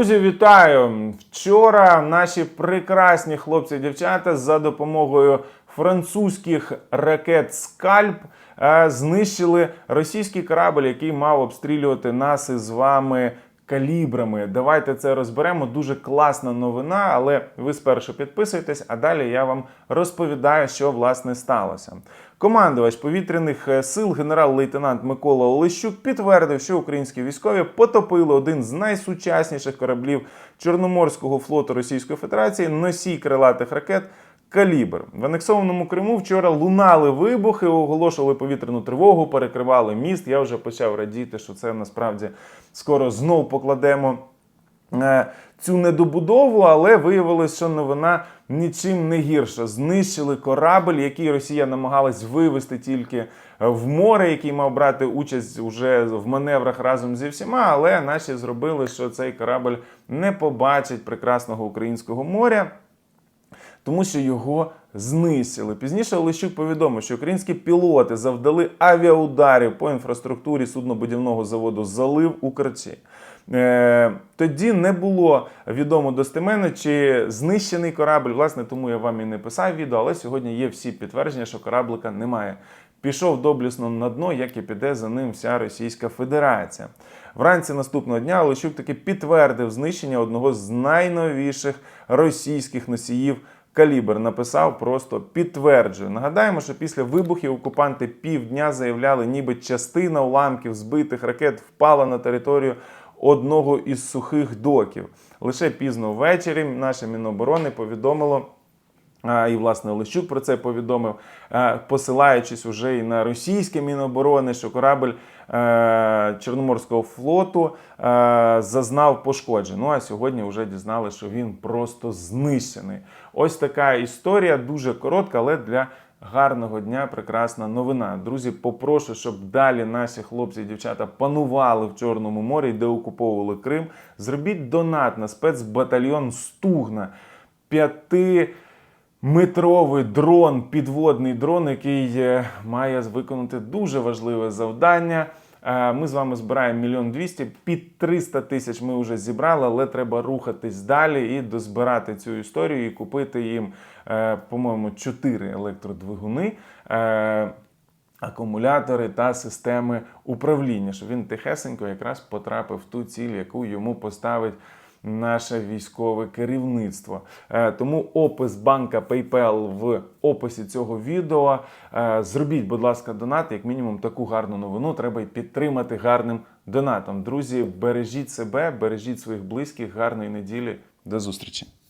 Друзі, вітаю! Вчора наші прекрасні хлопці і дівчата за допомогою французьких ракет Скальп е, знищили російський корабль, який мав обстрілювати нас із вами калібрами. Давайте це розберемо. Дуже класна новина, але ви спершу підписуйтесь, а далі я вам розповідаю, що власне сталося. Командувач повітряних е, сил генерал-лейтенант Микола Олещук підтвердив, що українські військові потопили один з найсучасніших кораблів Чорноморського флоту Російської Федерації носій крилатих ракет. Калібр в анексованому Криму вчора лунали вибухи, оголошували повітряну тривогу, перекривали міст. Я вже почав радіти, що це насправді скоро знов покладемо цю недобудову, але виявилось, що новина нічим не гірша. Знищили корабль, який Росія намагалась вивести тільки в море, який мав брати участь уже в маневрах разом зі всіма. Але наші зробили, що цей корабль не побачить прекрасного українського моря тому що його знищили. Пізніше Олещук повідомив, що українські пілоти завдали авіаударів по інфраструктурі суднобудівного заводу Залив у Керчі. Е, тоді не було відомо достеменно, чи знищений корабль. Власне, тому я вам і не писав відео, але сьогодні є всі підтвердження, що кораблика немає. Пішов доблісно на дно, як і піде за ним вся Російська Федерація. Вранці наступного дня Олещук таки підтвердив знищення одного з найновіших російських носіїв. Калібр написав просто підтверджую. Нагадаємо, що після вибухів окупанти півдня заявляли, ніби частина уламків збитих ракет впала на територію одного із сухих доків. Лише пізно ввечері наше Міноборони повідомило. І власне Олещук про це повідомив, посилаючись уже і на російське міноборони, що корабль е, Чорноморського флоту е, зазнав пошкоджень. Ну а сьогодні вже дізнали, що він просто знищений. Ось така історія, дуже коротка, але для гарного дня прекрасна новина. Друзі, попрошу, щоб далі наші хлопці і дівчата панували в Чорному морі, де окуповували Крим. Зробіть донат на спецбатальйон Стугна. П'яти метровий дрон, підводний дрон, який е, має виконати дуже важливе завдання. Е, Ми з вами збираємо мільйон двісті, під 300 тисяч ми вже зібрали, але треба рухатись далі і дозбирати цю історію і купити їм, е, по-моєму, 4 електродвигуни. е, Акумулятори та системи управління, щоб він тихесенько якраз потрапив в ту ціль, яку йому поставить наше військове керівництво. Е, Тому опис банка PayPal в описі цього відео. Е, Зробіть, будь ласка, донат. Як мінімум, таку гарну новину треба й підтримати гарним донатом. Друзі, бережіть себе, бережіть своїх близьких. Гарної неділі. До зустрічі.